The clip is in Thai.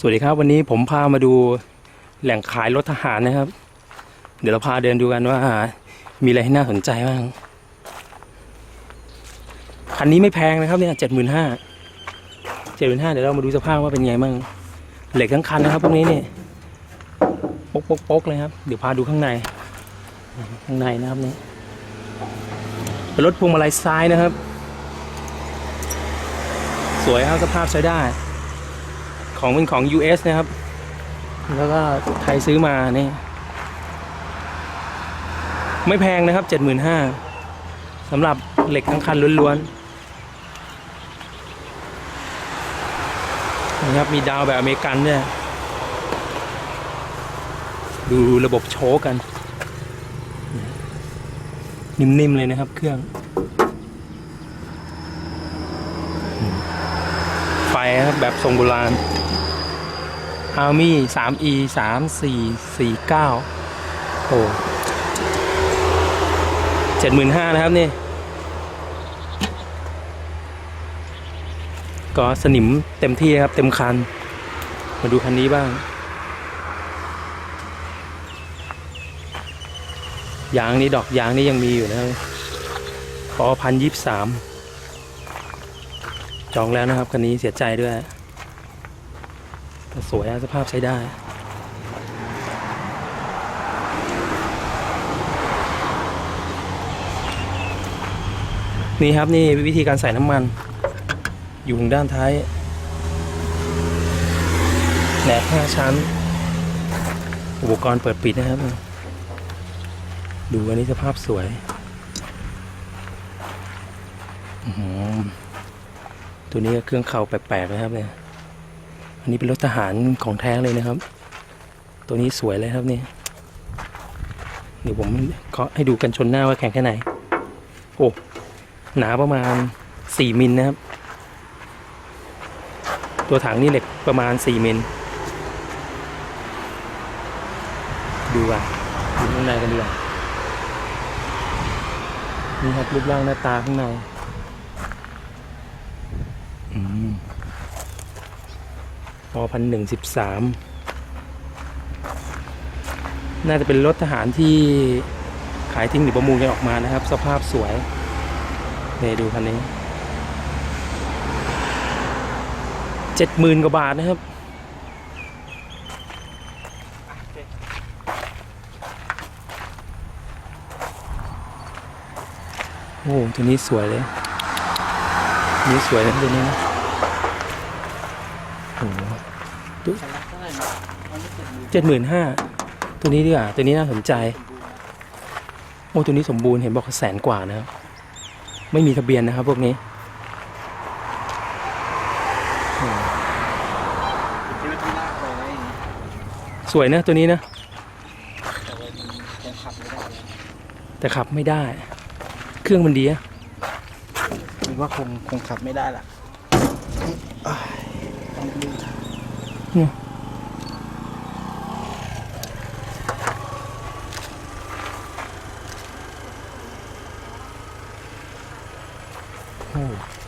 สวัสดีครับวันนี้ผมพามาดูแหล่งขายรถทหารนะครับ เดี๋ยวเราพาเดินดูกันว่า มีอะไรให้น่าสนใจบ้างคันนี้ไม่แพงนะครับเนี่ยเจ็ดหมื่นห้าเจ็ดหมื่นห้าเดี๋ยวเรามาดูสภาพว่าเป็นไงบ้างเหล็กทั้งคันนะครับพวกนี้เนี่ยปกปกปกเลยครับ เดี๋ยวพาดูข้างใน ข้างในนะครับนี่เป็นรถพวงมาลัยซ้ายนะครับ สวยครับสภาพใช้ได้ ของเป็นของ US นะครับ แล้วก็ไทยซื้อมานี่ ไม่แพงนะครับ 75,000สำหรับเหล็กทั้งคันล้วนๆนะครับมีดาวแบบอเมริกันด้วยดูระบบโชกัน นิ่ม ๆ เลยนะครับเครื่องไฟครับแบบทรงโบราณ Army 3E 3 4 4 9โอ้เจ็ดหมื่นห้านะครับนี่ก็สนิมเต็มที่ครับ เต็มคัน มาดูคันนี้บ้าง ยางนี้ดอกยางนี้ยังมีอยู่นะครับพอพันยี่สามจองแล้วนะครับ คันนี้เสียใจด้วย แต่สวยนะสภาพใช้ได้ นี่ครับนี่วิธีการใส่น้ำมัน อยู่ทางด้านท้ายแหนบห้าชั้น อุปกรณ์เปิดปิดนะครับ ดูอันนี้สภาพสวยอื้อหือตัวนี้เครื่องเข่าแปลกๆนะครับเนี่ย อันนี้เป็นรถทหารของแท้เลยนะครับ ตัวนี้สวยเลยครับนี่ เดี๋ยวผมเคาะให้ดูกันชนหน้าว่าแข็งแค่ไหน โอ้ หนาประมาณ 4 มิลนะครับ ตัวถังนี่เหล็กประมาณ 4 มิล ดูอะดูข้างในกันดีกว่านี่ครับรูปร่างหน้าตาข้างใน อืม พอพันหนึ่งสิบสามน่าจะเป็นรถทหารที่ขายทิ้งหรือประมูลกันออกมานะครับ สภาพสวยเนี่ยดูคันนี้เจ็ดหมื่นกว่าบาทนะครับโอ้ตัวนี้สวยเลย นี่สวยนะตัวนี้นะ โหเจ็ดหมื่นห้าตัวนี้ดีกว่าตัวนี้น่าสนใจ โอ้ตัวนี้สมบูรณ์เห็นบอกแสนกว่านะครับ ไม่มีทะเบียนนะครับพวกนี้สวยนะตัวนี้นะแต่ขับไม่ได้เลยแต่ขับไม่ได้เครื่องมันดีอะคิดว่าคงคงขับไม่ได้ละ 嗯。哦。